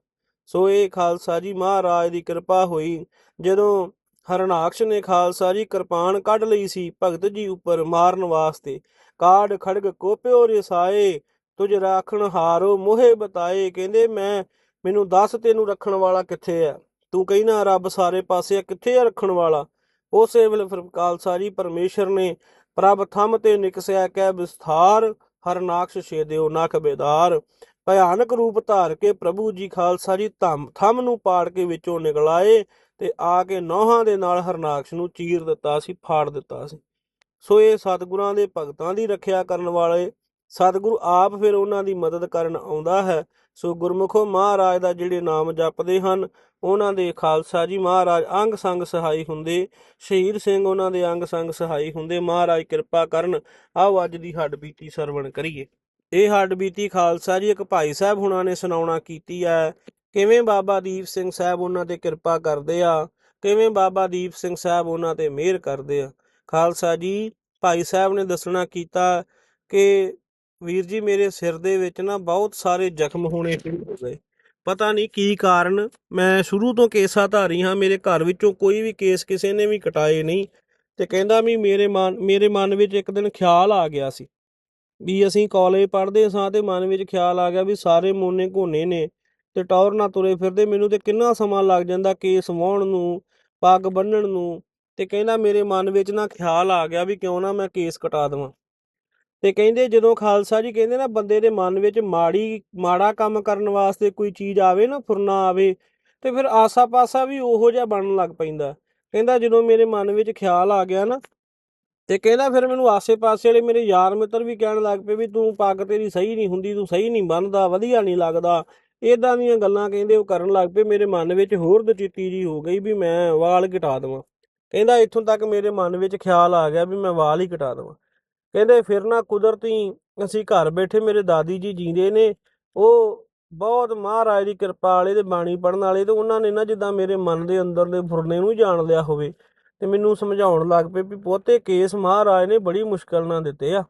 ਸੋ ਇਹ ਖਾਲਸਾ ਜੀ ਮਹਾਰਾਜ ਦੀ ਕਿਰਪਾ ਹੋਈ। ਜਦੋਂ ਹਰਨਾਕਸ਼ ਨੇ ਖਾਲਸਾ ਜੀ ਕਿਰਪਾਨ ਕੱਢ ਲਈ ਸੀ ਭਗਤ ਜੀ ਉੱਪਰ ਮਾਰਨ ਵਾਸਤੇ ਕਾੜ ਖੜਗ ਕੋਪਿਓ ਰਸਾਏ ਤੁਝ ਰਾਖਣ ਹਾਰੋ ਮੋਹੇ ਬਤਾਏ, ਕਹਿੰਦੇ ਮੈਂ, ਮੈਨੂੰ ਦੱਸ ਤੈਨੂੰ ਰੱਖਣ ਵਾਲਾ ਕਿੱਥੇ ਆ ਤੂੰ ਕਹਿਣਾ ਰੱਬ ਸਾਰੇ ਪਾਸੇ ਆ, ਕਿੱਥੇ ਆ ਰੱਖਣ ਵਾਲਾ? ਉਸੇ ਵੇਲੇ ਫਿਰ ਖਾਲਸਾ ਜੀ ਪਰਮੇਸ਼ਰ ਨੇ ਪ੍ਰਭ ਥੰਮ ਤੇ ਨਿਕਸਿਆ, ਕਹਿ ਵਿਸਥਾਰ, ਹਰਨਾਕਸ਼ ਛੇਦਿਓ ਨਖ ਬੇਦਾਰ। ਭਿਆਨਕ ਰੂਪ ਧਾਰ ਕੇ ਪ੍ਰਭੂ ਜੀ ਖਾਲਸਾ ਜੀ ਧੰਮ, ਥੰਮ ਨੂੰ ਪਾੜ ਕੇ ਵਿੱਚੋਂ ਨਿਕਲਾਏ ਤੇ ਆ ਕੇ ਨੌਹਾਂ ਦੇ ਨਾਲ ਹਰਨਾਕਸ਼ ਨੂੰ ਚੀਰ ਦਿੱਤਾ ਸੀ, ਫਾੜ ਦਿੱਤਾ ਸੀ। ਸੋ ਇਹ ਸਤਿਗੁਰਾਂ ਦੇ ਭਗਤਾਂ ਦੀ ਰੱਖਿਆ ਕਰਨ ਵਾਲੇ, ਸਤਿਗੁਰੂ ਆਪ ਫਿਰ ਉਹਨਾਂ ਦੀ ਮਦਦ ਕਰਨ ਆਉਂਦਾ ਹੈ। ਸੋ ਗੁਰਮੁਖੋ ਮਹਾਰਾਜ ਦਾ ਜਿਹੜੇ ਨਾਮ ਜਪਦੇ ਹਨ, ਉਹਨਾਂ ਦੇ ਖਾਲਸਾ ਜੀ ਮਹਾਰਾਜ ਅੰਗ ਸੰਗ ਸਹਾਈ ਹੁੰਦੇ, ਸ਼ਹੀਦ ਸਿੰਘ ਉਹਨਾਂ ਦੇ ਅੰਗ ਸੰਗ ਸਹਾਈ ਹੁੰਦੇ। ਮਹਾਰਾਜ ਕਿਰਪਾ ਕਰਨ, ਆਓ ਅੱਜ ਦੀ ਹੱਡ ਬੀਤੀ ਸਰਵਣ ਕਰੀਏ। ਇਹ ਹੱਡ ਬੀਤੀ ਖਾਲਸਾ ਜੀ, ਇੱਕ ਭਾਈ ਸਾਹਿਬ ਹੁਣਾਂ ਨੇ ਸੁਣਾਉਣਾ ਕੀਤੀ ਹੈ ਕਿਵੇਂ ਬਾਬਾ ਦੀਪ ਸਿੰਘ ਸਾਹਿਬ ਉਹਨਾਂ ਤੇ ਕਿਰਪਾ ਕਰਦੇ ਆ, ਕਿਵੇਂ ਬਾਬਾ ਦੀਪ ਸਿੰਘ ਸਾਹਿਬ ਉਹਨਾਂ ਤੇ ਮਿਹਰ ਕਰਦੇ ਆ। ਖਾਲਸਾ ਜੀ, ਭਾਈ ਸਾਹਿਬ ਨੇ ਦੱਸਣਾ ਕੀਤਾ ਕਿ ਵੀਰ ਜੀ, ਮੇਰੇ ਸਿਰ ਦੇ ਵਿੱਚ ਨਾ ਬਹੁਤ ਸਾਰੇ ਜ਼ਖਮ ਹੋਣੇ ਸ਼ੁਰੂ ਹੋ ਗਏ। ਪਤਾ ਨਹੀਂ ਕੀ ਕਾਰਨ, ਮੈਂ ਸ਼ੁਰੂ ਤੋਂ ਕੇਸਾਂ ਧਾਰੀ ਹਾਂ, ਮੇਰੇ ਘਰ ਵਿੱਚੋਂ ਕੋਈ ਵੀ ਕੇਸ ਕਿਸੇ ਨੇ ਵੀ ਕਟਾਏ ਨਹੀਂ। ਤੇ ਕਹਿੰਦਾ ਵੀ ਮੇਰੇ ਮਨ ਮੇਰੇ ਮਨ ਵਿੱਚ ਇੱਕ ਦਿਨ ਖਿਆਲ ਆ ਗਿਆ ਸੀ। ਵੀ ਅਸੀਂ ਕਾਲਜ ਪੜ੍ਹਦੇ ਸਾਂ ਤੇ ਮਨ ਵਿੱਚ ਖਿਆਲ ਆ ਗਿਆ ਵੀ ਸਾਰੇ ਮੋਨੇ ਘੋਨੇ ਨੇ ਤੇ ਟੌਰ ਨਾਲ ਤੁਰੇ ਫਿਰਦੇ, ਮੈਨੂੰ ਤੇ ਕਿੰਨਾ ਸਮਾਂ ਲੱਗ ਜਾਂਦਾ ਕੇਸ ਵਾਉਣ ਨੂੰ, ਪੱਗ ਬੰਨਣ ਨੂੰ ਤੇ ਕਹਿੰਦਾ ਮੇਰੇ ਮਨ ਵਿੱਚ ਨਾ ਖਿਆਲ ਆ ਗਿਆ ਵੀ ਕਿਉਂ ਨਾ ਮੈਂ ਕੇਸ ਕਟਾ ਦੇਵਾਂ। ਤੇ ਕਹਿੰਦੇ ਜਦੋਂ ਖਾਲਸਾ ਜੀ ਕਹਿੰਦੇ ਨਾ ਬੰਦੇ ਦੇ ਮਨ ਵਿੱਚ ਮਾੜੀ, ਮਾੜਾ ਕੰਮ ਕਰਨ ਵਾਸਤੇ ਕੋਈ ਚੀਜ਼ ਆਵੇ ਨਾ, ਫੁਰਨਾ ਆਵੇ ਤੇ ਫਿਰ ਆਸਾ-ਪਾਸਾ ਵੀ ਉਹੋ ਜਿਹਾ ਬਣਨ ਲੱਗ ਪੈਂਦਾ। ਕਹਿੰਦਾ ਜਦੋਂ ਮੇਰੇ ਮਨ ਵਿੱਚ ਖਿਆਲ ਆ ਗਿਆ ਨਾ ਤੇ ਕਹਿੰਦਾ ਫਿਰ ਮੈਨੂੰ ਆਸੇ-ਪਾਸੇ ਵਾਲੇ ਮੇਰੇ ਯਾਰ ਮਿੱਤਰ ਵੀ ਕਹਿਣ ਲੱਗ ਪਏ ਵੀ ਤੂੰ ਪੱਗ ਤੇਰੀ ਸਹੀ ਨਹੀਂ ਹੁੰਦੀ, ਤੂੰ ਸਹੀ ਨਹੀਂ ਬਣਦਾ ਵਧੀਆ ਨਹੀਂ ਲੱਗਦਾ। ਇਦਾਂ ਦੀਆਂ ਗੱਲਾਂ ਕਹਿੰਦੇ ਉਹ ਕਰਨ ਲੱਗ ਪਏ, ਮੇਰੇ ਮਨ ਵਿੱਚ ਹੋਰ ਦਚਿੱਤੀ ਜੀ ਹੋ ਗਈ ਵੀ ਮੈਂ ਵਾਲ ਘਟਾ ਦੇਵਾਂ। ਕਹਿੰਦਾ ਇੱਥੋਂ ਤੱਕ ਮੇਰੇ ਮਨ ਵਿੱਚ ਖਿਆਲ ਆ ਗਿਆ ਵੀ ਮੈਂ ਵਾਲ ਹੀ ਘਟਾ ਦੇਵਾਂ। ਕਹਿੰਦੇ ਫਿਰ ਨਾ ਕੁਦਰਤੀ ਅਸੀਂ ਘਰ ਬੈਠੇ ਮੇਰੇ ਦਾਦੀ ਜੀ ਜੀਂਦੇ ਨੇ, ਉਹ ਬਹੁਤ ਮਹਾਰਾਜ ਦੀ ਕਿਰਪਾ ਵਾਲੇ ਤੇ ਬਾਣੀ ਪੜਨ ਵਾਲੇ ਤੇ ਉਹਨਾਂ ਨੇ ਨਾ ਜਿੱਦਾਂ ਮੇਰੇ ਮਨ ਦੇ ਅੰਦਰ ਦੇ ਫੁਰਨੇ ਨੂੰ ਜਾਣ ਲਿਆ ਹੋਵੇ। ਤੇ ਮੈਨੂੰ ਸਮਝਾਉਣ ਲੱਗ ਪਏ ਵੀ ਪੋਤੇ ਕੇਸ ਮਹਾਰਾਜ ਨੇ ਬੜੀ ਮੁਸ਼ਕਲ ਨਾਲ ਦਿੱਤੇ ਆ।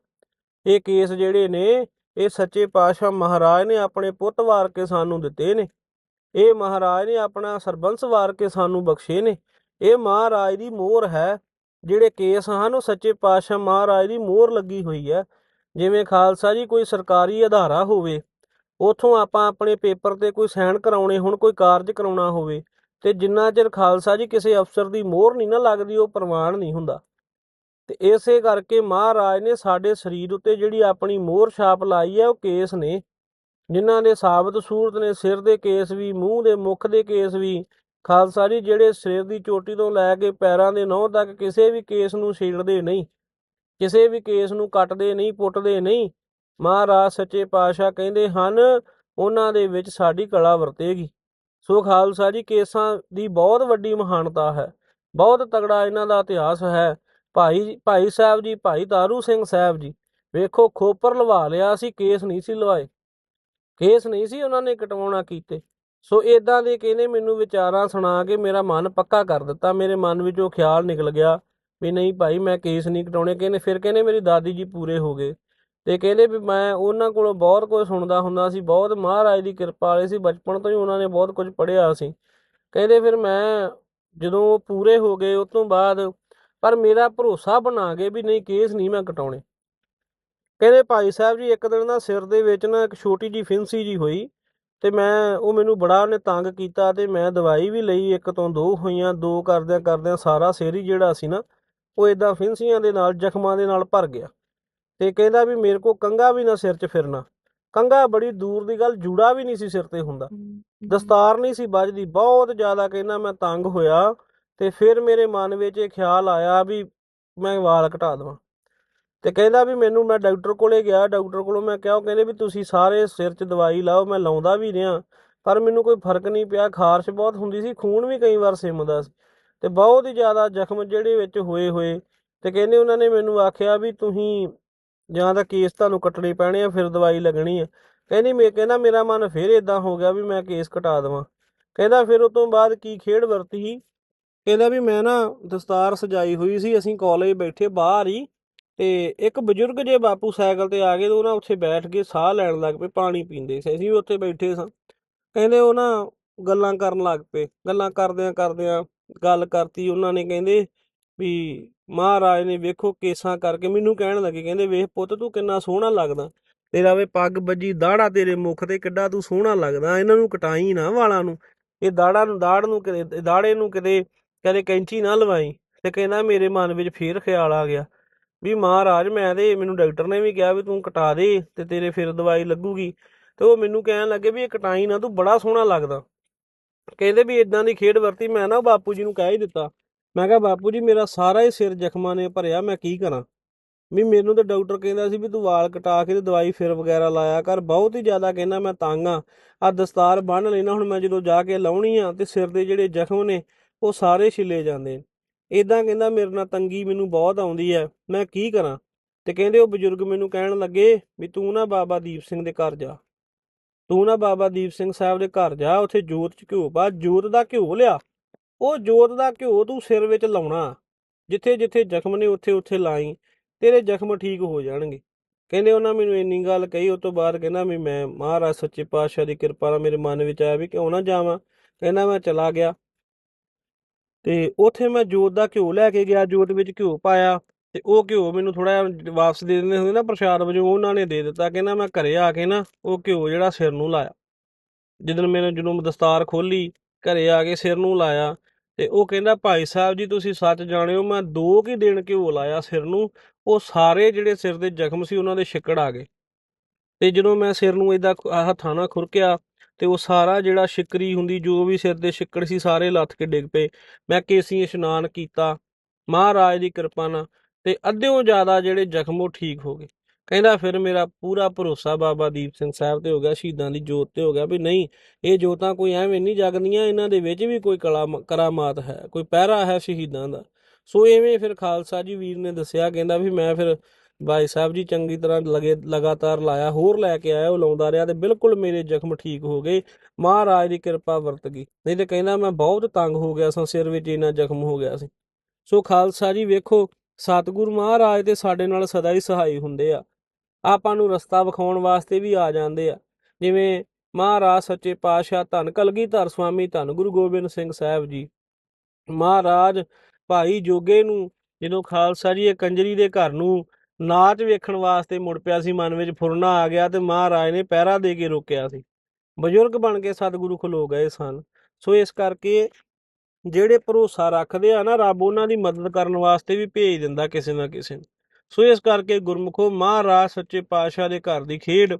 ਇਹ ਕੇਸ ਜਿਹੜੇ ਨੇ, ਇਹ ਸੱਚੇ ਪਾਤਸ਼ਾਹ ਮਹਾਰਾਜ ਨੇ ਆਪਣੇ ਪੁੱਤ ਵਾਰ ਕੇ ਸਾਨੂੰ ਦਿੱਤੇ ਨੇ। ਇਹ ਮਹਾਰਾਜ ਨੇ ਆਪਣਾ ਸਰਬੰਸ ਵਾਰ ਕੇ ਸਾਨੂੰ ਬਖਸ਼ੇ ਨੇ। ਇਹ ਮਹਾਰਾਜ ਦੀ ਮੋਹਰ ਹੈ। ਜਿਹੜੇ ਕੇਸ ਹਨ, ਉਹ ਸੱਚੇ ਪਾਤਸ਼ਾਹ ਮਹਾਰਾਜ ਦੀ ਮੋਹਰ ਲੱਗੀ ਹੋਈ ਹੈ। ਜਿਵੇਂ ਖਾਲਸਾ ਜੀ ਕੋਈ ਸਰਕਾਰੀ ਅਧਾਰਾ ਹੋਵੇ, ਉਥੋਂ ਆਪਾਂ ਆਪਣੇ ਪੇਪਰ ਤੇ ਕੋਈ ਸਾਈਨ ਕਰਾਉਣੇ ਹੁਣ, ਕੋਈ ਕਾਰਜ ਕਰਾਉਣਾ ਹੋਵੇ ਤੇ ਜਿੰਨਾ ਚਿਰ ਖਾਲਸਾ ਜੀ ਕਿਸੇ ਅਫਸਰ ਦੀ ਮੋਹਰ ਨਹੀਂ ਨਾ ਲੱਗਦੀ, ਉਹ ਪ੍ਰਮਾਣ ਨਹੀਂ ਹੁੰਦਾ। ਤੇ ਇਸੇ ਕਰਕੇ ਮਹਾਰਾਜ ਨੇ ਸਾਡੇ ਸਰੀਰ ਉੱਤੇ ਜਿਹੜੀ ਆਪਣੀ ਮੋਹਰ ਛਾਪ ਲਾਈ ਹੈ, ਉਹ ਕੇਸ ਨੇ। ਜਿਨ੍ਹਾਂ ਦੇ ਸਾਬਤ ਸੂਰਤ ਨੇ ਸਿਰ ਦੇ ਕੇਸ ਵੀ, ਮੂੰਹ ਦੇ ਮੁਖ ਦੇ ਕੇਸ ਵੀ, ਖਾਲਸਾ ਜੀ ਜਿਹੜੇ ਸਿਰ ਦੀ ਚੋਟੀ ਤੋਂ ਲੈ ਕੇ ਪੈਰਾਂ ਦੇ ਨਹੁੰ ਤੱਕ ਕਿਸੇ ਵੀ ਕੇਸ ਨੂੰ ਛੇੜਦੇ ਨਹੀਂ, ਕਿਸੇ ਵੀ ਕੇਸ ਨੂੰ ਕੱਟਦੇ ਨਹੀਂ, ਪੁੱਟਦੇ ਨਹੀਂ, ਮਹਾਰਾਜ ਸੱਚੇ ਪਾਤਸ਼ਾਹ ਕਹਿੰਦੇ ਹਨ, ਉਹਨਾਂ ਦੇ ਵਿੱਚ ਸਾਡੀ ਕਲਾ ਵਰਤੇਗੀ। ਸੋ ਖਾਲਸਾ ਜੀ, ਕੇਸਾਂ ਦੀ ਬਹੁਤ ਵੱਡੀ ਮਹਾਨਤਾ ਹੈ। ਬਹੁਤ ਤਗੜਾ ਇਹਨਾਂ ਦਾ ਇਤਿਹਾਸ ਹੈ। ਭਾਈ ਭਾਈ ਸਾਹਿਬ ਜੀ, ਭਾਈ ਤਾਰੂ ਸਿੰਘ ਸਾਹਿਬ ਜੀ, ਵੇਖੋ ਖੋਪਰ ਲਵਾ ਲਿਆ ਸੀ, ਕੇਸ ਨਹੀਂ ਸੀ ਲਵਾਏ। ਕੇਸ ਨਹੀਂ ਸੀ ਉਹਨਾਂ ਨੇ ਕਟਵਾਉਣਾ ਕੀਤੇ। ਸੋ ਇਦਾਂ ਦੇ ਕਹਿੰਦੇ ਮੈਨੂੰ ਵਿਚਾਰਾਂ ਸੁਣਾ ਕੇ ਮੇਰਾ ਮਨ ਪੱਕਾ ਕਰ ਦਿੱਤਾ। ਮੇਰੇ ਮਨ ਵਿੱਚੋਂ ਖਿਆਲ ਨਿਕਲ ਗਿਆ ਵੀ ਨਹੀਂ ਭਾਈ, ਮੈਂ ਕੇਸ ਨਹੀਂ ਕਟਾਉਣੇ। ਕਹਿੰਦੇ, ਫਿਰ ਕਹਿੰਦੇ ਮੇਰੀ ਦਾਦੀ ਜੀ ਪੂਰੇ ਹੋ ਗਏ। ਤੇ ਕਹਿੰਦੇ ਵੀ ਮੈਂ ਉਹਨਾਂ ਕੋਲੋਂ ਬਹੁਤ ਕੁਝ ਸੁਣਦਾ ਹੁੰਦਾ ਸੀ, ਬਹੁਤ ਮਹਾਰਾਜ ਦੀ ਕਿਰਪਾ ਵਾਲੇ ਸੀ, ਬਚਪਨ ਤੋਂ ਹੀ ਉਹਨਾਂ ਨੇ ਬਹੁਤ ਕੁਝ ਪੜ੍ਹਿਆ ਸੀ। ਕਹਿੰਦੇ ਫਿਰ ਮੈਂ ਜਦੋਂ ਉਹ ਪੂਰੇ ਹੋ ਗਏ ਉਸ ਤੋਂ ਬਾਅਦ ਪਰ ਮੇਰਾ ਭਰੋਸਾ ਬਣਾ ਗਏ ਵੀ ਨਹੀਂ, ਕੇਸ ਨਹੀਂ ਮੈਂ ਕਟਾਉਣੇ। ਕਹਿੰਦੇ ਭਾਈ ਸਾਹਿਬ ਜੀ, ਇੱਕ ਦਿਨ ਨਾ ਸਿਰ ਦੇ ਵਿੱਚ ਨਾ ਇੱਕ ਛੋਟੀ ਜੀ ਫਿੰਸੀ ਜੀ ਹੋਈ ਤੇ ਮੈਂ, ਉਹ ਮੈਨੂੰ ਬੜਾ ਉਹਨੇ ਤੰਗ ਕੀਤਾ ਤੇ ਮੈਂ ਦਵਾਈ ਵੀ ਲਈ, ਇੱਕ ਤੋਂ ਦੋ ਹੋਈਆਂ, ਦੋ ਕਰਦਿਆਂ ਕਰਦਿਆਂ ਸਾਰਾ ਸਿਰ ਹੀ ਜਿਹੜਾ ਸੀ ਨਾ, ਉਹ ਇਦਾਂ ਫਿੰਸੀਆਂ ਦੇ ਨਾਲ, ਜ਼ਖਮਾਂ ਦੇ ਨਾਲ ਭਰ ਗਿਆ। ਤੇ ਕਹਿੰਦਾ ਵੀ ਮੇਰੇ ਕੋ ਕੰਗਾ ਵੀ ਨਾ ਸਿਰ 'ਚ ਫਿਰਨਾ। ਕੰਗਾ ਬੜੀ ਦੂਰ ਦੀ ਗੱਲ ਜੂੜਾ ਵੀ ਨਹੀਂ ਸੀ ਸਿਰ ਤੇ ਹੁੰਦਾ। ਦਸਤਾਰ ਨਹੀਂ ਸੀ ਵੱਜਦੀ ਬਹੁਤ ਜ਼ਿਆਦਾ ਕਹਿੰਦਾ ਮੈਂ ਤੰਗ ਹੋਇਆ ਤੇ ਫਿਰ ਮੇਰੇ ਮਨ ਵਿੱਚ ਇਹ ਖਿਆਲ ਆਇਆ ਵੀ ਮੈਂ ਵਾਲ ਘਟਾ ਦਵਾਂ। ਤੇ ਕਹਿੰਦਾ ਵੀ ਮੈਨੂੰ ਮੈਂ ਡਾਕਟਰ ਕੋਲੇ ਗਿਆ ਡਾਕਟਰ ਕੋਲੋਂ ਮੈਂ ਕਿਹਾ ਉਹ ਕਹਿੰਦੇ ਵੀ ਤੁਸੀਂ ਸਾਰੇ ਸਿਰ 'ਚ ਦਵਾਈ ਲਾਓ ਮੈਂ ਲਾਉਂਦਾ ਵੀ ਰਿਹਾ ਪਰ ਮੈਨੂੰ ਕੋਈ ਫ਼ਰਕ ਨਹੀਂ ਪਿਆ ਖਾਰਸ਼ ਬਹੁਤ ਹੁੰਦੀ ਸੀ ਖੂਨ ਵੀ ਕਈ ਵਾਰ ਸਿਮਦਾ ਸੀ। ਤੇ ਬਹੁਤ ਹੀ ਜ਼ਿਆਦਾ ਜ਼ਖਮ ਜਿਹੜੇ ਵਿੱਚ ਹੋਏ ਹੋਏ ਤੇ ਕਹਿੰਦੇ ਉਹਨਾਂ ਨੇ ਮੈਨੂੰ ਆਖਿਆ ਵੀ ਤੁਸੀਂ ਜਾਂ ਤਾਂ ਕੇਸ ਤੁਹਾਨੂੰ ਕੱਟਣੇ ਪੈਣੇ ਆ, ਫਿਰ ਦਵਾਈ ਲੱਗਣੀ ਆ। ਕਹਿੰਦੀ ਮੈਂ, ਕਹਿੰਦਾ ਮੇਰਾ ਮਨ ਫਿਰ ਇਦਾਂ ਹੋ ਗਿਆ ਵੀ ਮੈਂ ਕੇਸ ਕਟਾ ਦੇਵਾਂ। ਕਹਿੰਦਾ ਫਿਰ ਉਸ ਤੋਂ ਬਾਅਦ ਕੀ ਖੇਡ ਵਰਤੀ ਸੀ? ਕਹਿੰਦਾ ਵੀ ਮੈਂ ਨਾ ਦਸਤਾਰ ਸਜਾਈ ਹੋਈ ਸੀ, ਅਸੀਂ ਕਾਲਜ ਬੈਠੇ ਬਾਹਰ ਹੀ, ਤੇ ਇੱਕ ਬਜ਼ੁਰਗ ਜੇ ਬਾਪੂ ਸਾਈਕਲ ਤੇ ਆ ਗਏ ਤੇ ਉਹ ਨਾ ਉੱਥੇ ਬੈਠ ਕੇ ਸਾਹ ਲੈਣ ਲੱਗ ਪਏ, ਪਾਣੀ ਪੀਂਦੇ ਸੀ। ਅਸੀਂ ਵੀ ਉੱਥੇ ਬੈਠੇ ਸਾਂ। ਕਹਿੰਦੇ ਉਹ ਨਾ ਗੱਲਾਂ ਕਰਨ ਲੱਗ ਪਏ। ਗੱਲਾਂ ਕਰਦਿਆਂ ਕਰਦਿਆਂ ਗੱਲ ਕਰਤੀ ਉਹਨਾਂ ਨੇ, ਕਹਿੰਦੇ ਵੀ ਮਹਾਰਾਜ ਨੇ ਵੇਖੋ ਕੇਸਾਂ ਕਰਕੇ ਮੈਨੂੰ ਕਹਿਣ ਲੱਗੇ, ਕਹਿੰਦੇ ਵੇਖ ਪੁੱਤ ਤੂੰ ਕਿੰਨਾ ਸੋਹਣਾ ਲੱਗਦਾ, ਤੇਰਾ ਵੇ ਪੱਗ ਬੱਜੀ ਦਾੜਾ ਤੇਰੇ ਮੁਖ ਤੇ ਕਿੱਡਾ ਤੂੰ ਸੋਹਣਾ ਲੱਗਦਾ, ਇਹਨਾਂ ਨੂੰ ਕਟਾਈ ਨਾ ਵਾਲਾਂ ਨੂੰ, ਇਹ ਦਾੜਾ ਨੂੰ ਦਾੜ ਨੂੰ ਕਿਤੇ, ਦਾੜੇ ਨੂੰ ਕਿਤੇ, ਕਦੇ ਕੈਂਚੀ ਨਾ ਲਵਾਈ ਤੇ ਕਹਿੰਦਾ ਮੇਰੇ ਮਨ ਵਿੱਚ ਫੇਰ ਖਿਆਲ ਆ ਗਿਆ ਵੀ ਮਹਾਰਾਜ ਮੈਂ ਤੇ, ਮੈਨੂੰ ਡਾਕਟਰ ਨੇ ਵੀ ਕਿਹਾ ਵੀ ਤੂੰ ਕਟਾ ਦੇ ਤੇ ਤੇਰੇ ਫਿਰ ਦਵਾਈ ਲੱਗੂਗੀ ਤੇ ਉਹ ਮੈਨੂੰ ਕਹਿਣ ਲੱਗੇ ਵੀ ਇਹ ਕਟਾਈ ਨਾ ਤੂੰ ਬੜਾ ਸੋਹਣਾ ਲੱਗਦਾ, ਕਹਿੰਦੇ ਵੀ ਇਦਾਂ ਦੀ ਖੇਡ ਵਰਤੀ ਮੈਂ ਨਾ ਬਾਪੂ ਜੀ ਨੂੰ ਕਹਿ ਹੀ ਦਿੱਤਾ ਮੈਂ ਕਿਹਾ, ਬਾਪੂ ਜੀ, ਮੇਰਾ ਸਾਰਾ ਹੀ ਸਿਰ ਜ਼ਖਮਾਂ ਨੇ ਭਰਿਆ, ਮੈਂ ਕੀ ਕਰਾਂ? ਵੀ ਮੈਨੂੰ ਤਾਂ ਡਾਕਟਰ ਕਹਿੰਦਾ ਸੀ ਵੀ ਤੂੰ ਵਾਲ ਕਟਾ ਕੇ ਤੇ ਦਵਾਈ ਫਿਰ ਵਗੈਰਾ ਲਾਇਆ ਕਰ, ਬਹੁਤ ਹੀ ਜ਼ਿਆਦਾ ਕਹਿੰਦਾ ਮੈਂ ਤੰਗ ਆ। ਆ ਦਸਤਾਰ ਬੰਨ ਲੈਣਾ, ਹੁਣ ਮੈਂ ਜਦੋਂ ਜਾ ਕੇ ਲਾਉਣੀ ਆ ਤੇ ਸਿਰ ਦੇ ਜਿਹੜੇ ਜ਼ਖਮ ਨੇ, ਉਹ ਸਾਰੇ ਛਿੱਲੇ ਜਾਂਦੇ ਨੇ। ਇਦਾਂ ਕਹਿੰਦਾ, ਮੇਰੇ ਨਾਲ ਤੰਗੀ ਮੈਨੂੰ ਬਹੁਤ ਆਉਂਦੀ ਹੈ ਮੈਂ ਕੀ ਕਰਾਂ? ਤੇ ਕਹਿੰਦੇ, ਉਹ ਬਜ਼ੁਰਗ ਮੈਨੂੰ ਕਹਿਣ ਲੱਗੇ ਵੀ ਤੂੰ ਨਾ ਬਾਬਾ ਦੀਪ ਸਿੰਘ ਦੇ ਘਰ ਜਾ। ਤੂੰ ਨਾ ਬਾਬਾ ਦੀਪ ਸਿੰਘ ਸਾਹਿਬ ਦੇ ਘਰ ਜਾ, ਉੱਥੇ ਜੋਤ ਚ ਘਿਓ ਪਾ, ਜੋਤ ਦਾ ਘਿਓ ਲਿਆ। ਉਹ ਜੋਤ ਦਾ ਘਿਓ ਤੂੰ ਸਿਰ ਵਿੱਚ ਲਾਉਣਾ। ਜਿੱਥੇ ਜਿੱਥੇ ਜ਼ਖਮ ਨੇ ਉੱਥੇ ਉੱਥੇ ਲਾਈ, ਤੇਰੇ ਜ਼ਖਮ ਠੀਕ ਹੋ ਜਾਣਗੇ। ਕਹਿੰਦੇ ਉਹਨਾਂ ਮੈਨੂੰ ਇੰਨੀ ਗੱਲ ਕਹੀ ਉਸ ਤੋਂ ਬਾਅਦ ਕਹਿੰਦਾ ਵੀ ਮੈਂ ਮਹਾਰਾਜ ਸੱਚੇ ਪਾਤਸ਼ਾਹ ਦੀ ਕਿਰਪਾ ਨਾਲ ਮੇਰੇ ਮਨ ਵਿੱਚ ਆਇਆ ਵੀ ਕਿਉਂ ਨਾ ਜਾਵਾਂ। ਕਹਿੰਦਾ ਮੈਂ ਚਲਾ ਗਿਆ। ਤੇ ਉੱਥੇ ਮੈਂ ਜੋਤ ਦਾ ਘਿਓ ਲੈ ਕੇ ਗਿਆ, ਜੋਤ ਵਿੱਚ ਘਿਓ ਪਾਇਆ ਤੇ ਉਹ ਘਿਓ ਮੈਨੂੰ ਥੋੜਾ ਵਾਪਸ ਦੇ ਦਿੰਦੇ ਹੁੰਦੇ ਨਾ ਪ੍ਰਸ਼ਾਦ ਵਜੋਂ, ਉਹਨਾਂ ਨੇ ਦੇ ਦਿੱਤਾ। ਕਹਿੰਦਾ ਮੈਂ ਘਰੇ ਆ ਕੇ ਨਾ ਉਹ ਘਿਓ ਜਿਹੜਾ ਸਿਰ ਨੂੰ ਲਾਇਆ। ਜਦੋਂ ਮੈਨੂੰ ਜਦੋਂ ਦਸਤਾਰ ਖੋਲੀ ਘਰੇ ਆ ਕੇ ਸਿਰ ਨੂੰ ਲਾਇਆ। ਤੇ ਉਹ ਕਹਿੰਦਾ, ਭਾਈ ਸਾਹਿਬ ਜੀ, ਤੁਸੀਂ ਸੱਚ ਜਾਣਿਓ, ਮੈਂ ਦੋ ਕੀ ਦਿਨ ਘਿਓ ਲਾਇਆ ਸਿਰ ਨੂੰ, ਉਹ ਸਾਰੇ ਜਿਹੜੇ ਸਿਰ ਦੇ ਜ਼ਖਮ ਸੀ ਉਹਨਾਂ ਦੇ ਛਿੱਕੜ ਆ ਗਏ। ਤੇ ਜਦੋਂ ਮੈਂ ਸਿਰ ਨੂੰ ਇਦਾਂ ਹੱਥਾਂ ਨਾਲ ਖੁਰਕਿਆ, ਤੇ ਉਹ ਸਾਰਾ ਜਿਹੜਾ ਸ਼ਿਕਰੀ ਹੁੰਦੀ, ਜੋ ਵੀ ਸਿਰ ਦੇ ਛਿੱਕੜ ਸੀ, ਸਾਰੇ ਲੱਥ ਕੇ ਡਿੱਗ ਪਏ। ਮੈਂ ਕੇਸੀ ਇਸ਼ਨਾਨ ਕੀਤਾ, ਮਹਾਰਾਜ ਦੀ ਕਿਰਪਾ ਨਾਲ, ਤੇ ਅੱਧਿਓਂ ਜ਼ਿਆਦਾ ਜਿਹੜੇ ਜ਼ਖਮ ਉਹ ਠੀਕ ਹੋ ਗਏ। ਕਹਿੰਦਾ ਫਿਰ ਮੇਰਾ ਪੂਰਾ ਭਰੋਸਾ ਬਾਬਾ ਦੀਪ ਸਿੰਘ ਸਾਹਿਬ ਤੇ ਹੋ ਗਿਆ, ਸ਼ਹੀਦਾਂ ਦੀ ਜੋਤ ਤੇ ਹੋ ਗਿਆ ਵੀ ਨਹੀਂ, ਇਹ ਜੋਤਾਂ ਕੋਈ ਐਵੇਂ ਨਹੀਂ ਜਗਦੀਆਂ, ਇਹਨਾਂ ਦੇ ਵਿੱਚ ਵੀ ਕੋਈ ਕਲਾ ਕਰਾਮਾਤ ਹੈ, ਕੋਈ ਪਹਿਰਾ ਹੈ ਸ਼ਹੀਦਾਂ ਦਾ। ਸੋ ਐਵੇਂ ਫਿਰ ਖਾਲਸਾ ਜੀ ਵੀਰ ਨੇ ਦੱਸਿਆ, ਕਹਿੰਦਾ ਵੀ ਮੈਂ ਫਿਰ ਭਾਈ ਸਾਹਿਬ ਜੀ ਚੰਗੀ ਤਰ੍ਹਾਂ ਲਗੇ, ਲਗਾਤਾਰ ਲਾਇਆ, ਹੋਰ ਲੈ ਕੇ ਆਇਆ, ਉਹ ਲਾਉਂਦਾ ਰਿਹਾ ਤੇ ਬਿਲਕੁਲ ਮੇਰੇ ਜ਼ਖਮ ਠੀਕ ਹੋ ਗਏ, ਮਹਾਰਾਜ ਦੀ ਕਿਰਪਾ ਵਰਤ ਗਈ। ਨਹੀਂ ਤੇ ਕਹਿੰਦਾ ਮੈਂ ਬਹੁਤ ਤੰਗ ਹੋ ਗਿਆ ਸਾਂ, ਸਿਰ ਵਿੱਚ ਇੰਨਾ ਜ਼ਖਮ ਹੋ ਗਿਆ ਸੀ। ਸੋ ਖਾਲਸਾ ਜੀ ਵੇਖੋ, ਸਤਿਗੁਰ ਮਹਾਰਾਜ ਤੇ ਸਾਡੇ ਨਾਲ ਸਦਾ ਹੀ ਸਹਾਈ ਹੁੰਦੇ ਆ। ਆਪਾਂ ਨੂੰ ਰਸਤਾ ਵਿਖਾਉਣ ਵਾਸਤੇ ਵੀ ਆ ਜਾਂਦੇ ਆ। ਜਿਵੇਂ ਮਹਾਰਾਜ ਸੱਚੇ ਪਾਤਸ਼ਾਹ ਧੰਨ ਕਲਗੀਧਰ ਸੁਆਮੀ ਧੰਨ ਗੁਰੂ ਗੋਬਿੰਦ ਸਿੰਘ ਸਾਹਿਬ ਜੀ। ਮਹਾਰਾਜ ਭਾਈ ਜੋਗੇ ਨੂੰ ਜਦੋਂ ਖਾਲਸਾ ਜੀ ਇਹ ਕੰਜਰੀ ਦੇ ਘਰ ਨੂੰ ਨਾਚ ਵੇਖਣ ਵਾਸਤੇ ਮੁੜ ਪਿਆ ਸੀ, ਮਨ ਵਿੱਚ ਫੁਰਨਾ ਆ ਗਿਆ ਤੇ ਮਹਾਰਾਜ ਨੇ ਪਹਿਰਾ ਦੇ ਕੇ ਰੋਕਿਆ ਸੀ। ਬਜ਼ੁਰਗ ਬਣ ਕੇ ਸਤਿਗੁਰੂ ਖਲੋ ਗਏ ਸਨ। ਸੋ ਇਸ ਕਰਕੇ ਜਿਹੜੇ ਭਰੋਸਾ ਰੱਖਦੇ ਆ ਨਾ, ਰੱਬ ਉਹਨਾਂ ਦੀ ਮਦਦ ਕਰਨ ਵਾਸਤੇ ਵੀ ਭੇਜ ਦਿੰਦਾ ਕਿਸੇ ਨਾ ਕਿਸੇ ਨੂੰ। ਸੋ ਇਸ ਕਰਕੇ ਗੁਰਮੁਖੋ ਮਹਾਰਾਜ ਸੱਚੇ ਪਾਤਸ਼ਾਹ ਦੇ ਘਰ ਦੀ ਖੇਡ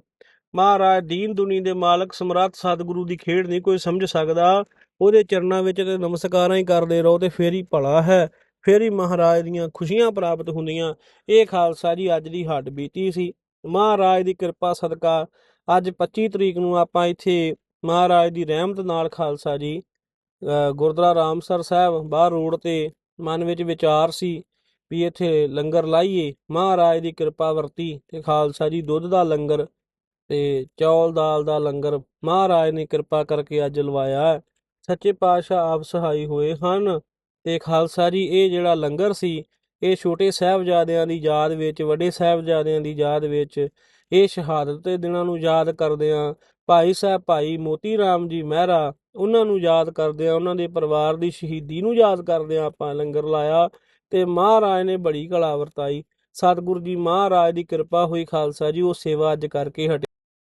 ਮਹਾਰਾਜ ਦੀਨ ਦੁਨੀ ਦੇ ਮਾਲਕ ਸਮਰੱਥ ਸਤਿਗੁਰੂ ਦੀ ਖੇਡ ਨਹੀਂ ਕੋਈ ਸਮਝ ਸਕਦਾ। ਉਹਦੇ ਚਰਨਾਂ ਵਿੱਚ ਤੇ ਨਮਸਕਾਰਾਂ ਹੀ ਕਰਦੇ ਰਹੋ ਤੇ ਫੇਰ ਹੀ ਭਲਾ ਹੈ। ਫੇਰ ਹੀ ਮਹਾਰਾਜ ਦੀਆਂ ਖੁਸ਼ੀਆਂ ਪ੍ਰਾਪਤ ਹੁੰਦੀਆਂ। ਇਹ ਖਾਲਸਾ ਜੀ ਅੱਜ ਦੀ ਹੱਡ ਬੀਤੀ ਸੀ। ਮਹਾਰਾਜ ਦੀ ਕਿਰਪਾ ਸਦਕਾ ਅੱਜ 25 ਤਰੀਕ ਨੂੰ ਆਪਾਂ ਇੱਥੇ ਮਹਾਰਾਜ ਦੀ ਰਹਿਮਤ ਨਾਲ ਖਾਲਸਾ ਜੀ ਅ, ਗੁਰਦੁਆਰਾ ਰਾਮਸਰ ਸਾਹਿਬ ਬਾਹਰ ਰੋਡ ਤੇ ਮਨ ਵਿੱਚ ਵਿਚਾਰ ਸੀ। ਵੀ ਇੱਥੇ ਲੰਗਰ ਲਾਈਏ। ਮਹਾਰਾਜ ਦੀ ਕਿਰਪਾ ਵਰਤੀ ਤੇ ਖਾਲਸਾ ਜੀ ਦੁੱਧ ਦਾ ਲੰਗਰ ਤੇ ਚੌਲ ਦਾਲ ਦਾ ਲੰਗਰ ਮਹਾਰਾਜ ਨੇ ਕਿਰਪਾ ਕਰਕੇ ਅੱਜ ਲਵਾਇਆ ਸੱਚੇ ਪਾਤਸ਼ਾਹ ਆਪ ਸਹਾਈ ਹੋਏ ਹਨ ਤੇ ਖਾਲਸਾ ਜੀ, ਇਹ ਜਿਹੜਾ ਲੰਗਰ ਸੀ, ਇਹ ਛੋਟੇ ਸਾਹਿਬਜ਼ਾਦਿਆਂ ਦੀ ਯਾਦ ਵਿੱਚ, ਵੱਡੇ ਸਾਹਿਬਜ਼ਾਦਿਆਂ ਦੀ ਯਾਦ ਵਿੱਚ, ਇਹ ਸ਼ਹਾਦਤ ਦੇ ਦਿਨਾਂ ਨੂੰ ਯਾਦ ਕਰਦਿਆਂ ਭਾਈ ਸਾਹਿਬ, ਭਾਈ ਮੋਤੀ ਰਾਮ ਜੀ ਮਹਿਰਾ, ਉਹਨਾਂ ਨੂੰ ਯਾਦ ਕਰਦਿਆਂ ਉਹਨਾਂ ਦੇ ਪਰਿਵਾਰ ਦੀ ਸ਼ਹੀਦੀ ਨੂੰ ਯਾਦ ਕਰਦਿਆਂ ਆਪਾਂ ਲੰਗਰ ਲਾਇਆ ਤੇ ਮਹਾਰਾਜ ਨੇ ਬੜੀ ਕਲਾ ਵਰਤਾਈ ਸਤਿਗੁਰੂ ਜੀ ਮਹਾਰਾਜ ਦੀ ਕਿਰਪਾ ਹੋਈ ਖਾਲਸਾ ਜੀ, ਉਹ ਸੇਵਾ ਅੱਜ ਕਰਕੇ ਹਟੇ।